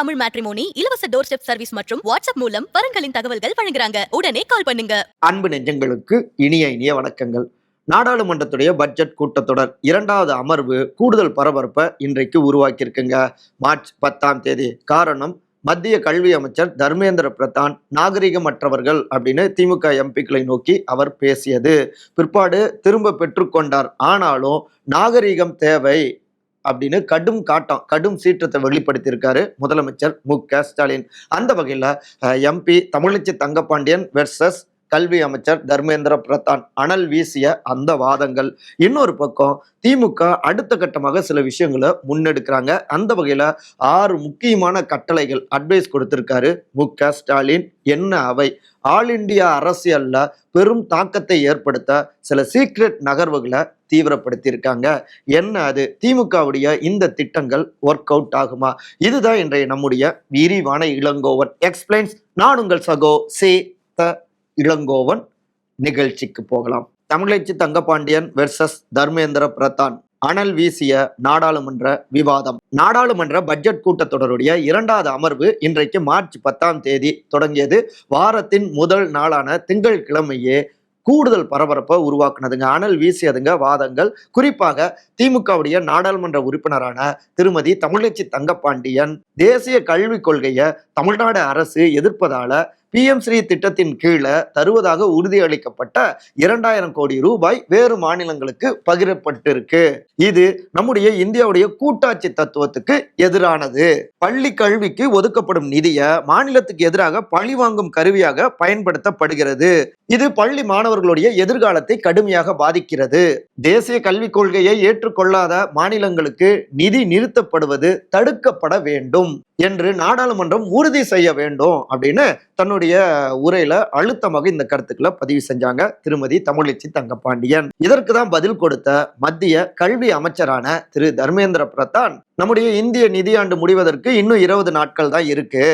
Tamil matrimony இலவச door step service மற்றும் WhatsApp மூலம் வரங்களின் தகவல்கள் வழங்குறாங்க. உடனே கால் பண்ணுங்க. அன்பு நெஞ்சங்களுக்கு இனிய இனிய வணக்கங்கள். நாடாளுமன்றத்துடைய பட்ஜெட் கூட்டத்தொடர் இரண்டாவது அமர்வு கூடுதல் பரபரப்பை இன்றைக்கு உருவாக்கியிருக்குங்க. மார்ச் பத்தாம் தேதி. காரணம் மத்திய கல்வி அமைச்சர் தர்மேந்திர பிரதான் நாகரிகமற்றவர்கள் அப்படின்னு திமுக எம்பிக்களை நோக்கி அவர் பேசியது. பிற்பாடு திரும்ப பெற்றுக்கொண்டார். ஆனாலும் நாகரிகம் தேவை அப்படின்னு கடும் காட்டம் கடும் சீற்றத்தை வெளிப்படுத்தியிருக்காரு முதலமைச்சர் மு க ஸ்டாலின். அந்த வகையில் எம்பி தமிழச்சி தங்கப்பாண்டியன் வெர்சஸ் கல்வி அமைச்சர் தர்மேந்திர பிரதான் அனல் வீசிய அந்த வாதங்கள். இன்னொரு பக்கம் திமுக அடுத்த கட்டமாக சில விஷயங்களை முன்னெடுக்கிறாங்க. அந்த வகையில் ஆறு முக்கியமான கட்டளைகள் அட்வைஸ் கொடுத்திருக்காரு மு க ஸ்டாலின். என்ன அவை? ஆல் இந்தியா அரசியல்ல பெரும் தாக்கத்தை ஏற்படுத்த சில சீக்ரெட் நகர்வுகளை தீவிரப்படுத்தியிருக்காங்க. என்ன அது? திமுகவுடைய இந்த திட்டங்கள் ஒர்க் அவுட் ஆகுமா? இதுதான் இன்றைய நம்முடைய விரிவான இளங்கோவன். எக்ஸ்பிளைன்ஸ் நான் உங்கள் சகோ சே த இளங்கோவன் நிகழ்ச்சிக்கு போகலாம். தமிழச்சி தங்கபாண்டியன் வெர்சஸ் தர்மேந்திர பிரதான் அனல் வீசிய நாடாளுமன்ற விவாதம். நாடாளுமன்ற பட்ஜெட் கூட்டத்தொடருடைய இரண்டாவது அமர்வு இன்றைக்கு மார்ச் பத்தாம் தேதி தொடங்கியது. வாரத்தின் முதல் நாளான திங்கட்கிழமையே கூடுதல் பரபரப்பை உருவாக்குனதுங்க. அனல் வீசியதுங்க வாதங்கள். குறிப்பாக திமுகவுடைய நாடாளுமன்ற உறுப்பினரான திருமதி தமிழச்சி தங்கப்பாண்டியன் தேசிய கல்விக் கொள்கையை தமிழ்நாடு அரசு எதிர்ப்பதால பிஎம் ஸ்ரீ திட்டத்தின் கீழே தருவதாக உறுதியளிக்கப்பட்ட இரண்டாயிரம் கோடி ரூபாய் வேறு மாநிலங்களுக்கு பகிரப்பட்டிருக்கு. இது நம்முடைய இந்தியாவுடைய கூட்டாட்சி தத்துவத்துக்கு எதிரானது. பள்ளி கல்விக்கு ஒதுக்கப்படும் நிதியை மாநிலத்துக்கு எதிராக பழிவாங்கும் கருவியாக பயன்படுத்தப்படுகிறது. இது பள்ளி மாணவர்களுடைய எதிர்காலத்தை கடுமையாக பாதிக்கிறது. தேசிய கல்விக் கொள்கையை ஏற்றுக்கொள்ளாத மாநிலங்களுக்கு நிதி நிறுத்தப்படுவது தடுக்கப்பட வேண்டும். என்று நாடாளுமன்றம் உறுதி செய்ய வேண்டும் அப்படின்னு தன்னுடைய உரையில அழுத்தமாக இந்த கருத்துக்களை பதிவு செஞ்சாங்க திருமதி தமிழிச்சி தங்கப்பாண்டியன். இதற்கு தான் பதில் கொடுத்த மத்திய கல்வி அமைச்சரான திரு தர்மேந்திர பிரதான் நம்முடைய இந்திய நிதியாண்டு முடிவதற்கு இன்னும் இருபது நாட்கள் தான் இருக்கு.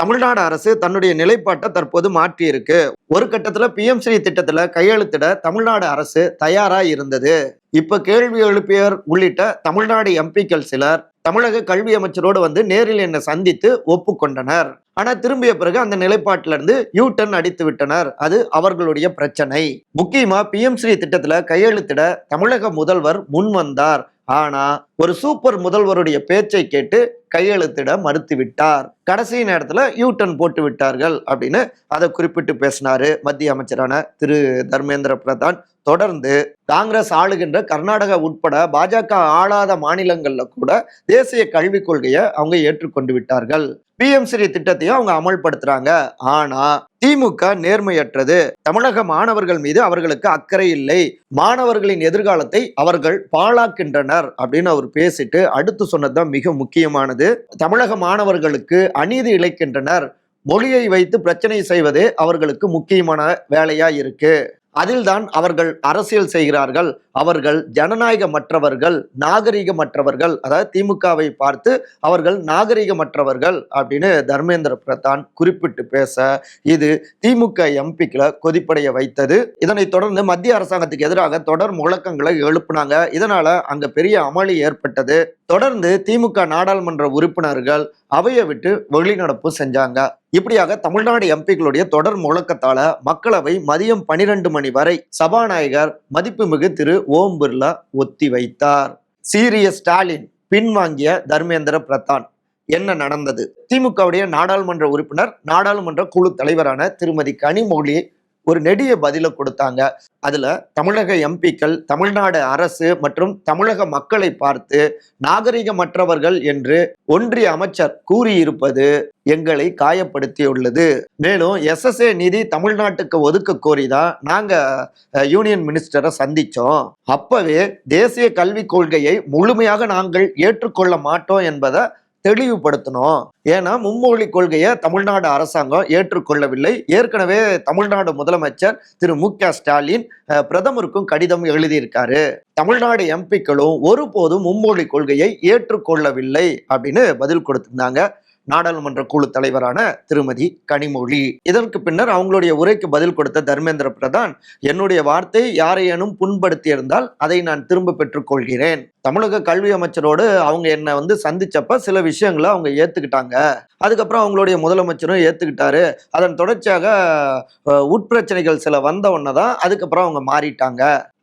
தமிழ்நாடு அரசு தன்னுடைய நிலைப்பாட்டை தற்போது மாற்றி இருக்கு. ஒரு கட்டத்துல பிஎம் ஸ்ரீ திட்டத்துல கையெழுத்திட தமிழ்நாடு அரசு தயாரா இருந்தது. இப்ப கேள்வி எழுப்பியர் உள்ளிட்ட தமிழ்நாடு எம்பிக்கள் சிலர் தமிழக கல்வி அமைச்சரோடு வந்து நேரில் என்னை சந்தித்து ஒப்புக்கொண்டனர். ஆனா திரும்பிய பிறகு அந்த நிலைப்பாட்டில இருந்து யூ டர்ன் அடித்து விட்டனர். அது அவர்களுடைய பிரச்சனை. முக்கியமா பிஎம் ஸ்ரீ திட்டத்துல கையெழுத்திட தமிழக முதல்வர் முன் வந்தார் ஆனா ஒரு சூப்பர் முதல்வருடைய பேச்சை கேட்டு கையெழுத்திட மறுத்து விட்டார் கடைசி நேரத்துல யூ டர்ன் போட்டு விட்டார்கள் அப்படின்னு அதை குறிப்பிட்டு பேசினாரு மத்திய அமைச்சரான திரு தர்மேந்திர பிரதான். தொடர்ந்து காங்கிரஸ் ஆளுகின்ற கர்நாடகா உட்பட பாஜக ஆளாத மாநிலங்கள்ல கூட தேசிய கல்விக் கொள்கையை அவங்க ஏற்றுக்கொண்டு விட்டார்கள். பிஎம் ஸ்ரீ திட்டத்தையும் அவங்க அமல்படுத்துறாங்க. ஆனா திமுக நேர்மையற்றது. தமிழக மாணவர்கள் மீது அவர்களுக்கு அக்கறை இல்லை. மாணவர்களின் எதிர்காலத்தை அவர்கள் பாழாக்கின்றனர் அப்படின்னு அவர் பேசிட்டு அடுத்து சொன்னதுதான் மிக முக்கியமானது. தமிழக மாணவர்களுக்கு அநீதி இழைக்கின்றனர். மொழியை வைத்து பிரச்சனை செய்வது அவர்களுக்கு முக்கியமான வேலையா இருக்கு. அதில்தான் அவர்கள் அரசியல் செய்கிறார்கள். அவர்கள் ஜனநாயகமற்றவர்கள் நாகரிகமற்றவர்கள் அதாவது திமுகவை பார்த்து அவர்கள் நாகரிகமற்றவர்கள் அப்படின்னு தர்மேந்திர பிரதான் குறிப்பிட்டு பேச இது திமுக எம்பிக்களை கொதிப்படைய வைத்தது. இதனைத் தொடர்ந்து மத்திய அரசாங்கத்துக்கு எதிராக தொடர் முழக்கங்களை எழுப்புனாங்க. இதனால அங்க பெரிய அமளி ஏற்பட்டது. தொடர்ந்து திமுக நாடாளுமன்ற உறுப்பினர்கள் அவையை விட்டு வெளிநடப்பு செஞ்சாங்க. இப்படியாக தமிழ்நாடு எம்பிக்களுடைய தொடர் முழக்கத்தால மக்களவை மதியம் பனிரெண்டு மணி வரை சபாநாயகர் மதிப்புமிகு திரு ஓம் பிர்லா ஒத்தி வைத்தார். சீரிய ஸ்டாலின் பின்வாங்கிய தர்மேந்திர பிரதான். என்ன நடந்தது? திமுகவுடைய நாடாளுமன்ற உறுப்பினர் நாடாளுமன்ற குழு தலைவரான திருமதி கனிமொழி ஒரு நெடிய பதில கொடுத்தாங்க. அதுல தமிழக எம்பிக்கள் தமிழ்நாடு அரசு மற்றும் தமிழக மக்களை பார்த்து நாகரிகமற்றவர்கள் என்று ஒன்றிய அமைச்சர் கூறியிருப்பது எங்களை காயப்படுத்தியுள்ளது. மேலும் எஸ்எஸ்ஏ நிதி தமிழ்நாட்டுக்கு ஒதுக்க கோரிதான் நாங்க நாங்கள் யூனியன் மினிஸ்டரை சந்திச்சோம். அப்பவே தேசிய கல்விக் கொள்கையை முழுமையாக நாங்கள் ஏற்றுக்கொள்ள மாட்டோம் என்பதை தெளிவுபடுத்தணும். ஏன்னா மும்மொழி கொள்கையை தமிழ்நாடு அரசாங்கம் ஏற்றுக்கொள்ளவில்லை. ஏற்கனவே தமிழ்நாடு முதலமைச்சர் திரு மு க ஸ்டாலின் பிரதமருக்கும் கடிதம் எழுதியிருக்காரு. தமிழ்நாடு எம்பிக்களும் ஒருபோதும் மும்மொழி கொள்கையை ஏற்றுக்கொள்ளவில்லை அப்படின்னு பதில் கொடுத்திருந்தாங்க. நாடாளுமன்ற குழு தலைவரான திருமதி கனிமொழி. இதற்கு பின்னர் அவங்களுடைய உரைக்கு பதில் கொடுத்த தர்மேந்திர பிரதான் என்னுடைய வார்த்தை யாரையேனும் புண்படுத்தி இருந்தால் அதை நான் திரும்ப பெற்றுக் கொள்கிறேன். தமிழக கல்வி அமைச்சரோடு அவங்க என்னை வந்து சந்திச்சப்ப சில விஷயங்களை அவங்க ஏத்துக்கிட்டாங்க. அதுக்கப்புறம் அவங்களுடைய முதலமைச்சரும் ஏத்துக்கிட்டாரு. அதன் தொடர்ச்சியாக உட்பிரச்சனைகள் சில வந்த உடனே தான் அதுக்கப்புறம் அவங்க மாறிட்டாங்க.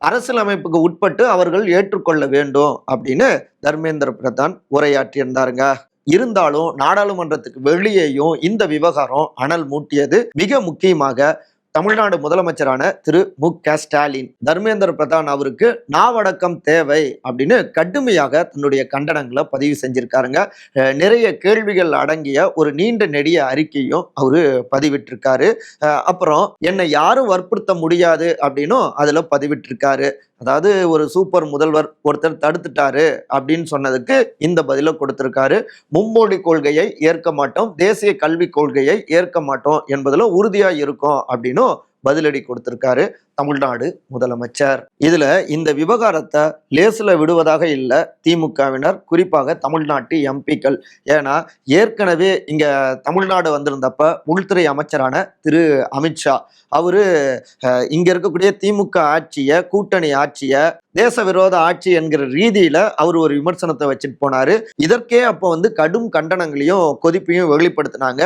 அரசியலமைப்புக்கு உட்பட்டு அவர்கள் ஏற்றுக்கொள்ள வேண்டும் அப்படின்னு தர்மேந்திர பிரதான் உரையாற்றியிருந்தாருங்க. இருந்தாலும் நாடாளுமன்றத்துக்கு வெளியேயும் இந்த விவகாரம் அனல் மூட்டியது மிக முக்கியமாக தமிழ்நாடு முதலமைச்சரான திரு மு க ஸ்டாலின். தர்மேந்திர பிரதான் அவருக்கு நாவடக்கம் தேவை அப்படின்னு கடுமையாக தன்னுடைய கண்டனங்களை பதிவு செஞ்சிருக்காருங்க. நிறைய கேள்விகள் அடங்கிய ஒரு நீண்ட நெடிய அறிக்கையும் அவரு பதிவிட்டிருக்காரு. அப்புறம் என்னை யாரும் வற்புறுத்த முடியாது அப்படின்னும் அதுல பதிவிட்டிருக்காரு. அதாவது ஒரு சூப்பர் முதல்வர் ஒருத்தர் தடுத்துட்டாரு அப்படின்னு சொன்னதுக்கு இந்த பதிலை கொடுத்திருக்காரு. மும்மொழி கொள்கையை ஏற்க மாட்டோம் தேசிய கல்விக் கொள்கையை ஏற்க மாட்டோம் என்பதில் உறுதியாக இருக்கும் அப்படின்னும் பதிலடி கொடுத்திருக்காரு. தமிழ்நாடு முதலமைச்சர். இதுல இந்த விவகாரத்தை லேசில் விடுவதாக இல்லை. திமுகவினர் குறிப்பாக தமிழ்நாட்டு எம்பிக்கள். ஏன்னா ஏற்கனவே இங்க தமிழ்நாடு வந்திருந்தப்ப உள்துறை அமைச்சரான திரு அமித்ஷா அவரு இங்க இருக்கக்கூடிய திமுக ஆட்சிய கூட்டணி ஆட்சிய தேச விரோத ஆட்சி என்கிற ரீதியில அவர் ஒரு விமர்சனத்தை வச்சுட்டு போனாரு. இதற்கே அப்போ வந்து கடும் கண்டனங்களையும் கொதிப்பையும் வெளிப்படுத்தினாங்க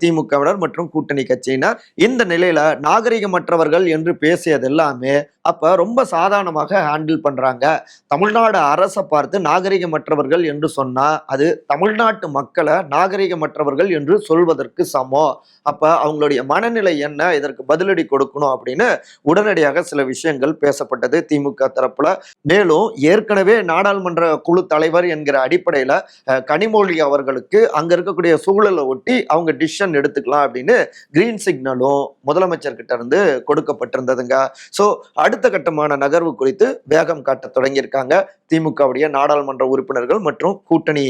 திமுகவினர் மற்றும் கூட்டணி கட்சியினர். இந்த நிலையில நாகரிகமற்றவர்கள் என்று பேசியது எல்லாமே அப்போ ரொம்ப சாதாரணமாக ஹேண்டில் பண்ணுறாங்க தமிழ்நாடு அரசை பார்த்து நாகரிகமற்றவர்கள் என்று சொன்னால் அது தமிழ்நாட்டு மக்களை நாகரிகமற்றவர்கள் என்று சொல்வதற்கு சமம் அப்போ அவங்களுடைய மனநிலை என்ன இதற்கு பதிலடி கொடுக்கணும் அப்படின்னு உடனடியாக சில விஷயங்கள் பேசப்பட்டது திமுக தரப்பில். மேலும் ஏற்கனவே நாடாளுமன்ற குழு தலைவர் என்கிற அடிப்படையில் கனிமொழி அவர்களுக்கு அங்கே இருக்கக்கூடிய சூழலை ஒட்டி அவங்க டிசிஷன் எடுத்துக்கலாம் அப்படின்னு கிரீன் சிக்னலும் முதலமைச்சர்கிட்ட இருந்து கொடுக்கப்பட்டிருந்தது கொடுக்கப்பட்டிருந்ததுங்க ஸோ அடுத்த கட்டமான நகர்வு குறித்து வேகம் காட்ட தொடங்கியிருக்காங்க. திமுகவுடைய நாடாளுமன்ற உறுப்பினர்கள் மற்றும் கூட்டணி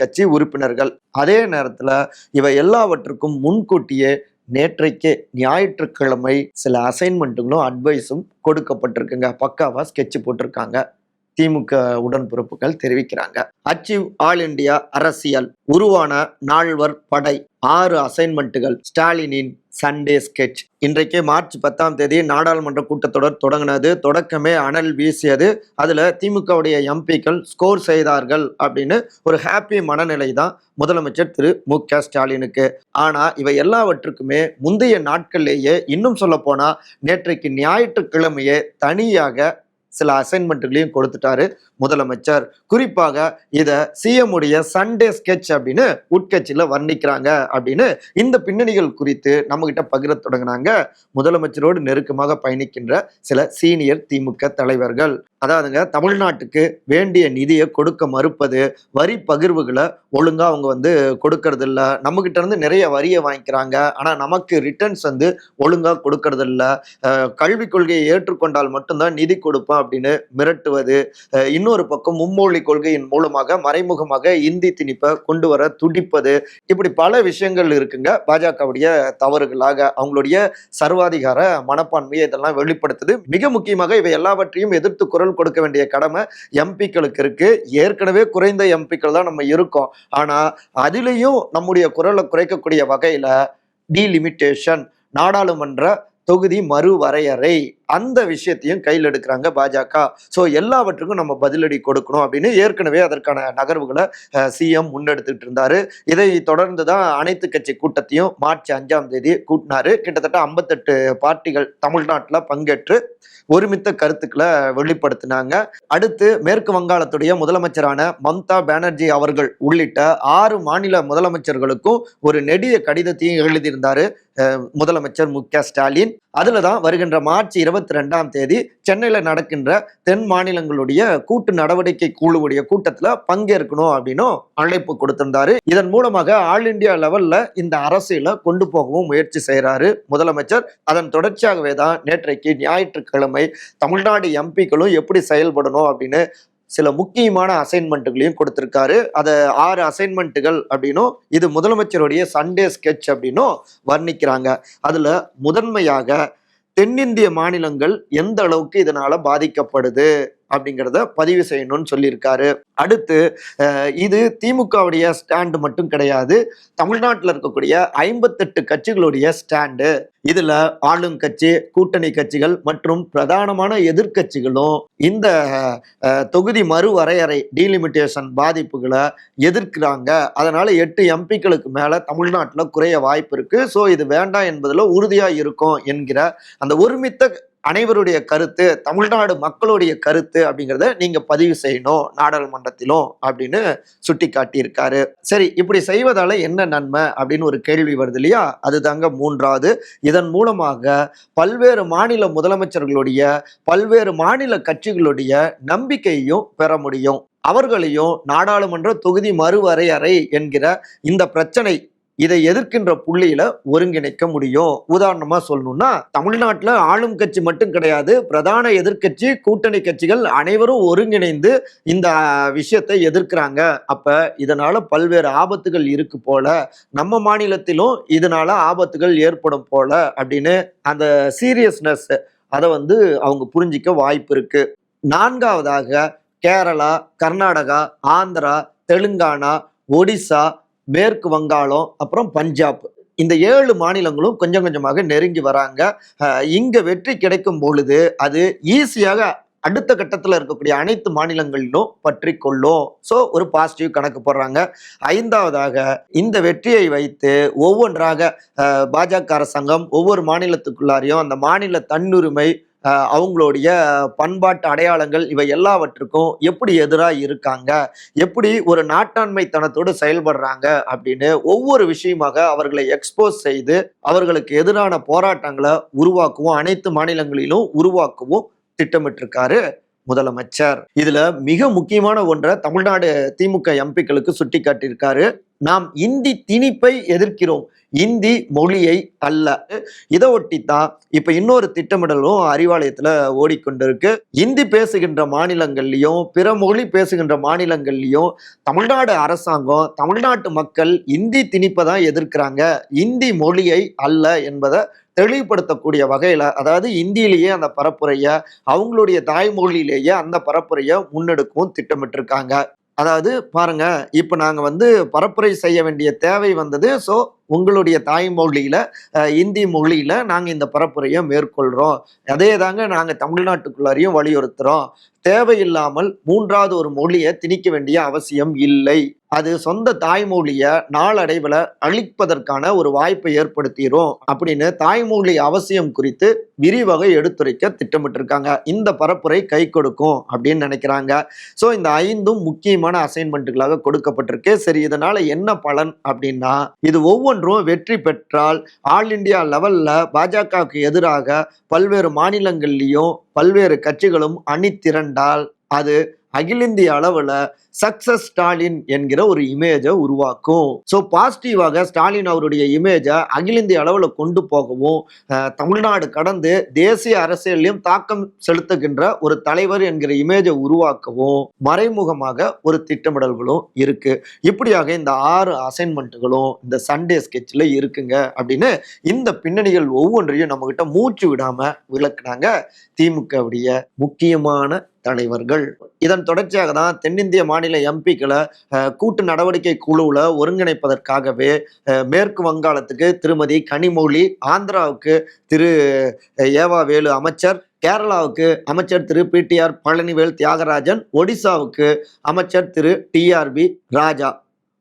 கட்சி உறுப்பினர்கள். அதே நேரத்தில் இவை எல்லாவற்றுக்கும் முன்கூட்டியே நேற்றைக்கே ஞாயிற்றுக்கிழமை சில அசைன்மெண்ட்டுகளும் அட்வைஸும் கொடுக்கப்பட்டிருக்குங்க. பக்காவா ஸ்கெட்ச் போட்டிருக்காங்க. திமுக உடன்பிறப்புகள் தெரிவிக்கிறாங்க. அச்சீவ் ஆல் இந்தியா அரசியல் உருவான நால்வர் படை ஆறு அசைன்மெண்ட்டுகள் ஸ்டாலினின் சண்டே ஸ்கெட்ச். இன்றைக்கு மார்ச் பத்தாம் தேதி நாடாளுமன்ற கூட்டத்தொடர் தொடங்கினது. தொடக்கமே அனல் வீசியது. அதில் திமுகவுடைய எம்பிக்கள் ஸ்கோர் செய்தார்கள் அப்படின்னு ஒரு ஹாப்பி மனநிலை தான் முதலமைச்சர் திரு மு க ஸ்டாலினுக்கு. ஆனால் இவை எல்லாவற்றுக்குமே முந்தைய நாட்கள்லேயே இன்னும் சொல்ல நேற்றைக்கு ஞாயிற்றுக்கிழமையே தனியாக சில அசைன்மெண்ட்டுகளையும் கொடுத்துட்டாரு முதலமைச்சர். குறிப்பாக இதை சிஎம் உடைய சண்டே ஸ்கெட்ச் அப்படின்னு உட்கட்சியில் வர்ணிக்கிறாங்க அப்படின்னு இந்த பின்னணிகள் குறித்து நம்மகிட்ட பகிர தொடங்கினாங்க. முதலமைச்சரோடு நெருக்கமாக பயணிக்கின்ற சில சீனியர் திமுக தலைவர்கள். அதாவதுங்க தமிழ்நாட்டுக்கு வேண்டிய நிதியை கொடுக்க மறுப்பது வரி பகிர்வுகளை ஒழுங்காக அவங்க வந்து கொடுக்கறது இல்லை நம்ம இருந்து நிறைய வரியை வாங்கிக்கிறாங்க. ஆனால் நமக்கு ரிட்டர்ன்ஸ் வந்து ஒழுங்காக கொடுக்கறது இல்லை கல்விக் கொள்கையை ஏற்றுக்கொண்டால் மட்டும்தான் நிதி கொடுப்பேன் அப்படின்னு மிரட்டுவது. இன்னொரு பக்கம் மும்மொழி கொள்கையின் மூலமாக மறைமுகமாக இந்தி திணிப்பை கொண்டு வர துடிப்பது. இப்படி பல விஷயங்கள் இருக்குங்க. பாஜகவுடைய தவறுகளாக அவங்களுடைய சர்வாதிகார மனப்பான்மையை இதெல்லாம் வெளிப்படுத்துது. மிக முக்கியமாக இவை எல்லாவற்றையும் எதிர்த்து குரல் கொடுக்க வேண்டிய கடமை எம்பிக்களுக்கு இருக்கு. ஏற்கனவே குறைந்த எம்பிக்கள் தான் நம்ம இருக்கோம். ஆனா அதிலையும் நம்முடைய குரலை குறைக்கக்கூடிய வகையில டீலிமிட்டேஷன் நாடாளுமன்ற தொகுதி மறுவரையறை. அந்த விஷயத்தையும் கையில் எடுக்கிறாங்க பாஜக. ஸோ எல்லாவற்றுக்கும் நம்ம பதிலடி கொடுக்கணும் அப்படின்னு ஏற்கனவே அதற்கான நகர்வுகளை சிஎம் முன்னெடுத்துட்டு இருந்தாரு. இதை தொடர்ந்து தான் அனைத்து கட்சி கூட்டத்தையும் மார்ச் அஞ்சாம் தேதி கூட்டினாரு. கிட்டத்தட்ட ஐம்பத்தெட்டு பார்ட்டிகள் தமிழ்நாட்டில் பங்கேற்று ஒருமித்த கருத்துக்களை வெளிப்படுத்தினாங்க. அடுத்து மேற்கு வங்காளத்துடைய முதலமைச்சரான மம்தா பானர்ஜி அவர்கள் உள்ளிட்ட ஆறு மாநில முதலமைச்சர்களுக்கும் ஒரு நெடிய கடிதத்தையும் எழுதியிருந்தாரு முதலமைச்சர் மு க ஸ்டாலின். அதுல தான் வருகின்ற மார்ச் இருபத்தி ரெண்டாம் தேதி சென்னையில் நடக்கின்ற தென் மாநிலங்களுடைய கூட்டு நடவடிக்கை குழுவுடைய கூட்டத்தில் பங்கேற்கணும் அப்படின்னும் அழைப்பு கொடுத்திருந்தாரு. இதன் மூலமாக ஆல் இந்தியா லெவலில் இந்த அரசியலை கொண்டு போகவும் முயற்சி செய்கிறாரு முதலமைச்சர். அதன் தொடர்ச்சியாகவே தான் நேற்றைக்கு ஞாயிற்றுக்கிழமை தமிழ்நாடு எம்பிக்களும் எப்படி செயல்படணும் அப்படின்னு சில முக்கியமான அசைன்மெண்ட்டுகளையும் கொடுத்திருக்காரு. அதை ஆறு அசைன்மெண்ட்டுகள் அப்படின்னும் இது முதலமைச்சருடைய சண்டே ஸ்கெட்ச் அப்படின்னும் வர்ணிக்கிறாங்க. அதில் முதன்மையாக தென்னிந்திய மாநிலங்கள் எந்த அளவுக்கு இதனால பாதிக்கப்படுது? அப்படிங்கிறத பதிவு செய்யணும்னு சொல்லியிருக்காரு. அடுத்து இது திமுகவுடைய ஸ்டாண்டு மட்டும் கிடையாது தமிழ்நாட்டில் இருக்கக்கூடிய ஐம்பத்தெட்டு கட்சிகளுடைய ஸ்டாண்டு. இதுல ஆளும் கட்சி கூட்டணி கட்சிகள் மற்றும் பிரதானமான எதிர்க்கட்சிகளும் இந்த தொகுதி மறுவரையறை டீலிமிட்டேஷன் பாதிப்புகளை எதிர்க்கிறாங்க. அதனால எட்டு எம்பிக்களுக்கு மேல தமிழ்நாட்டில் குறைய வாய்ப்பு இருக்கு. ஸோ இது வேண்டாம் என்பதில் உறுதியா இருக்கும் என்கிற அந்த ஒருமித்த அனைவருடைய கருத்து தமிழ்நாடு மக்களுடைய கருத்து அப்படிங்கிறத நீங்க பதிவு செய்யணும் நாடாளுமன்றத்திலும் அப்படின்னு சுட்டி காட்டியிருக்காரு சரி இப்படி செய்வதால என்ன நன்மை அப்படின்னு ஒரு கேள்வி வருது இல்லையா? அதுதாங்க மூன்றாவது. இதன் மூலமாக பல்வேறு மாநில முதலமைச்சர்களுடைய பல்வேறு மாநில கட்சிகளுடைய நம்பிக்கையையும் பெற முடியும். அவர்களையும் நாடாளுமன்ற தொகுதி மறுவரையறை என்கிற இந்த பிரச்சனை இதை எதிர்க்கின்ற புள்ளியில ஒருங்கிணைக்க முடியும். உதாரணமா சொல்லணும்னா தமிழ்நாட்டில் ஆளும் கட்சி மட்டும் கிடையாது பிரதான எதிர்க்கட்சி கூட்டணி கட்சிகள் அனைவரும் ஒருங்கிணைந்து இந்த விஷயத்தை எதிர்க்கிறாங்க. அப்ப இதனால பல்வேறு ஆபத்துகள் இருக்கு போல நம்ம மாநிலத்திலும் இதனால ஆபத்துகள் ஏற்படும் போல அப்படின்னு அந்த சீரியஸ்னஸ் அதை வந்து அவங்க புரிஞ்சிக்க வாய்ப்பு இருக்கு. நான்காவதாக கேரளா கர்நாடகா ஆந்திரா தெலுங்கானா ஒடிசா மேற்கு வங்காளம் அப்புறம் பஞ்சாப். இந்த ஏழு மாநிலங்களும் கொஞ்சம் கொஞ்சமாக நெருங்கி வராங்க. இங்கே வெற்றி கிடைக்கும் பொழுது அது ஈஸியாக அடுத்த கட்டத்தில் இருக்கக்கூடிய அனைத்து மாநிலங்களிலும் பற்றி கொள்ளும். ஸோ ஒரு பாசிட்டிவ் கணக்கு போடுறாங்க. ஐந்தாவதாக இந்த வெற்றியை வைத்து ஒவ்வொன்றாக பாஜக அரசாங்கம் ஒவ்வொரு மாநிலத்துக்குள்ளாரையும் அந்த மாநில தன்னுரிமை அவங்களுடைய பண்பாட்டு அடையாளங்கள் இவை எல்லாவற்றுக்கும் எப்படி எதிராக இருக்காங்க? எப்படி ஒரு நாட்டாண்மைத்தனத்தோடு செயல்படுறாங்க? அப்படின்னு ஒவ்வொரு விஷயமாக அவர்களை எக்ஸ்போஸ் செய்து அவர்களுக்கு எதிரான போராட்டங்களை உருவாக்கவும். அனைத்து மாநிலங்களிலும் உருவாக்கவும். திட்டமிட்டிருக்காரு முதலமைச்சர். இதுல மிக முக்கியமான ஒன்றை தமிழ்நாடு திமுக எம்பிக்களுக்கு சுட்டி காட்டியிருக்காரு நாம் இந்தி திணிப்பை எதிர்க்கிறோம். இந்தி மொழியை அல்ல இதை ஒட்டித்தான் இப்ப இன்னொரு திட்டமிடலும் அறிவாலயத்துல ஓடிக்கொண்டிருக்கு. இந்தி பேசுகின்ற மாநிலங்கள்லயும் பிற மொழி பேசுகின்ற மாநிலங்கள்லயும் தமிழ்நாடு அரசாங்கம் தமிழ்நாட்டு மக்கள் இந்தி திணிப்பை தான் எதிர்க்கிறாங்க. இந்தி மொழியை அல்ல என்பதை தெளிவுபடுத்தக்கூடிய வகையில அதாவது இந்தியிலேயே அந்த பரப்புரைய அவங்களுடைய தாய்மொழியிலேயே அந்த பரப்புரைய முன்னெடுக்கவும் திட்டமிட்டிருக்காங்க. அதாவது பாருங்க இப்ப நாங்க வந்து பரப்புரை செய்ய வேண்டிய தேவை வந்தது ஸோ உங்களுடைய தாய்மொழியில் இந்தி மொழியில் நாங்கள் இந்த பரப்புரையை மேற்கொள்கிறோம் அதே தாங்க நாங்கள் தமிழ்நாட்டுக்குள்ளாரையும் வலியுறுத்துகிறோம் தேவையில்லாமல் மூன்றாவது ஒரு மொழியை திணிக்க வேண்டிய அவசியம் இல்லை. அது சொந்த தாய்மொழியை நாளடைவில் அழிப்பதற்கான ஒரு வாய்ப்பை ஏற்படுத்திடும் அப்படின்னு தாய்மொழி அவசியம் குறித்து விரிவாக எடுத்துரைக்க திட்டமிட்டிருக்காங்க. இந்த பரப்புரை கை கொடுக்கும் அப்படின்னு நினைக்கிறாங்க. ஸோ இந்த ஐந்தும் முக்கியமான அசைன்மெண்ட்டுகளாக கொடுக்கப்பட்டிருக்கு. சரி இதனால என்ன பலன் அப்படின்னா இது ஒவ்வொன்றும் வெற்றி பெற்றால் ஆல் இந்தியா லெவல்ல பாஜகவுக்கு எதிராக பல்வேறு மாநிலங்கள்லேயும் பல்வேறு கட்சிகளும் அணி திரண்டால் அது அகில இந்திய அளவுல சக்சஸ் ஸ்டாலின் என்கிற ஒரு இமேஜை உருவாக்கும். ஸோ பாசிட்டிவாக ஸ்டாலின் அவருடைய இமேஜை அகில இந்திய அளவில் கொண்டு போகவும் தமிழ்நாடு கடந்து தேசிய அரசியலையும் தாக்கம் செலுத்துகின்ற ஒரு தலைவர் என்கிற இமேஜை உருவாக்கவும் மறைமுகமாக ஒரு திட்டமிடல்களும் இருக்கு. இப்படியாக இந்த ஆறு அசைன்மெண்ட்டுகளும் இந்த சண்டே ஸ்கெட்சில் இருக்குங்க அப்படின்னு இந்த பின்னணிகள் ஒவ்வொன்றையும் நம்மகிட்ட மூச்சு விடாம விளக்குனாங்க திமுகவுடைய முக்கியமான தலைவர்கள். இதன் தொடர்ச்சியாக தான் தென்னிந்திய மாநில எம்பிக்களை கூட்டு நடவடிக்கை குழுவில் ஒருங்கிணைப்பதற்காகவே மேற்கு வங்காளத்துக்கு திருமதி கனிமொழி ஆந்திராவுக்கு திரு ஏவா வேலு அமைச்சர் கேரளாவுக்கு அமைச்சர் திரு பிடிஆர் பழனிவேல் தியாகராஜன் ஒடிசாவுக்கு அமைச்சர் திரு டிஆர்பி ராஜா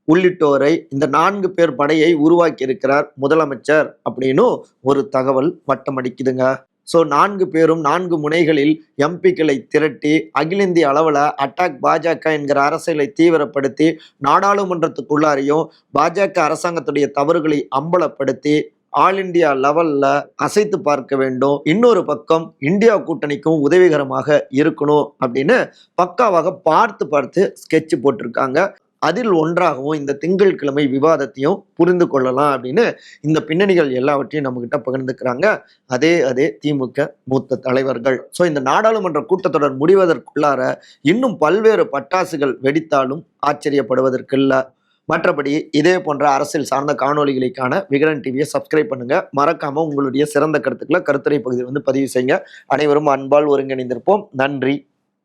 உள்ளிட்டோரை இந்த நான்கு பேர் படையை உருவாக்கி இருக்கிறார் முதலமைச்சர். அப்படின்னு ஒரு தகவல் வட்டமடிக்குதுங்க. ஸோ நான்கு பேரும் நான்கு முனைகளில் எம்பிக்களை திரட்டி அகில இந்திய அளவில் அட்டாக் பாஜக என்கிற அரசியலை தீவிரப்படுத்தி நாடாளுமன்றத்துக்குள்ளாரையும் பாஜக அரசாங்கத்துடைய தவறுகளை அம்பலப்படுத்தி ஆல் இந்தியா லெவல்ல அசைத்து பார்க்க வேண்டும். இன்னொரு பக்கம் இந்தியா கூட்டணிக்கும் உதவிகரமாக இருக்கணும் அப்படின்னு பக்காவாக பார்த்து பார்த்து ஸ்கெட்ச் போட்டிருக்காங்க. அதில் ஒன்றாகவும் இந்த திங்கட்கிழமை விவாதத்தையும் புரிந்து கொள்ளலாம் அப்படின்னு இந்த பின்னணிகள் எல்லாவற்றையும் நம்மகிட்ட பகிர்ந்துக்கிறாங்க. அதே அதே திமுக மூத்த தலைவர்கள். ஸோ இந்த நாடாளுமன்ற கூட்டத்தொடர் முடிவதற்குள்ளார இன்னும் பல்வேறு பட்டாசுகள் வெடித்தாலும் ஆச்சரியப்படுவதற்கில்லை. மற்றபடி இதே போன்ற அரசியல் சார்ந்த காணொளிகளுக்கான விகடன் டிவியை சப்ஸ்கிரைப் பண்ணுங்கள் மறக்காமல் உங்களுடைய சிறந்த கருத்துக்களை கருத்துரை பகுதியில் வந்து பதிவு செய்யுங்க. அனைவரும் அன்பால் ஒருங்கிணைந்திருப்போம். நன்றி.